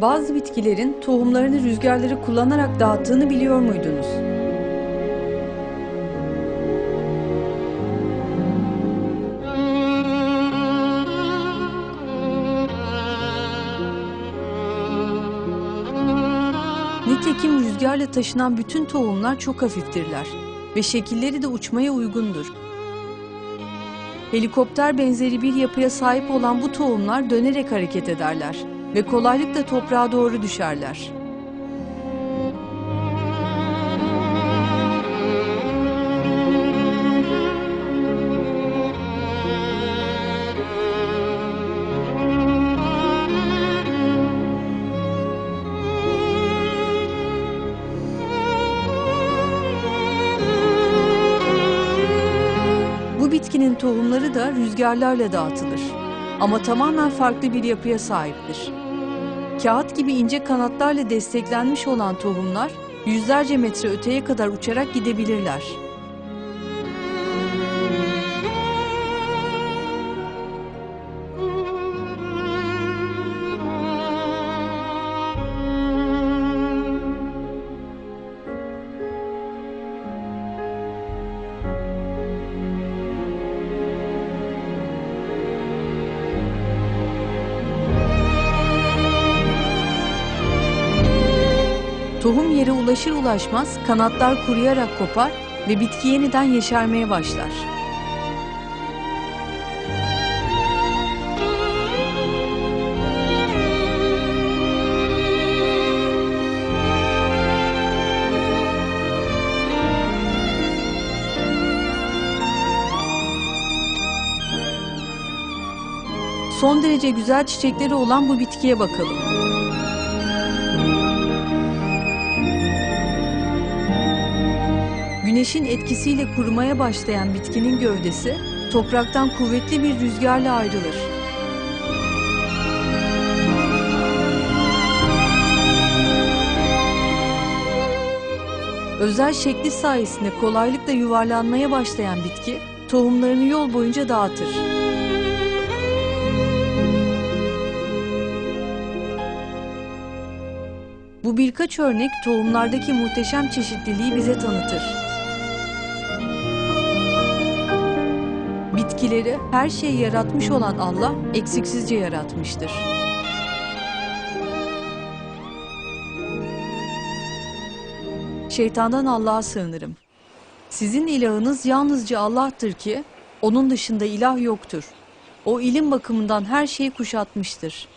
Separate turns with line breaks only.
Bazı bitkilerin tohumlarını rüzgarları kullanarak dağıttığını biliyor muydunuz? Nitekim rüzgarla taşınan bütün tohumlar çok hafiftirler ve şekilleri de uçmaya uygundur. Helikopter benzeri bir yapıya sahip olan bu tohumlar dönerek hareket ederler ve kolaylıkla toprağa doğru düşerler. Bu bitkinin tohumları da rüzgarlarla dağıtılır. Ama tamamen farklı bir yapıya sahiptir. Kağıt gibi ince kanatlarla desteklenmiş olan tohumlar yüzlerce metre öteye kadar uçarak gidebilirler. Tohum yere ulaşır ulaşmaz kanatlar kuruyarak kopar ve bitki yeniden yeşermeye başlar. Son derece güzel çiçekleri olan bu bitkiye bakalım. Güneşin etkisiyle kurumaya başlayan bitkinin gövdesi topraktan kuvvetli bir rüzgarla ayrılır. Özel şekli sayesinde kolaylıkla yuvarlanmaya başlayan bitki tohumlarını yol boyunca dağıtır. Bu birkaç örnek tohumlardaki muhteşem çeşitliliği bize tanıtır. Bitkileri her şeyi yaratmış olan Allah eksiksizce yaratmıştır. Şeytandan Allah'a sığınırım. Sizin ilahınız yalnızca Allah'tır ki onun dışında ilah yoktur. O ilim bakımından her şeyi kuşatmıştır.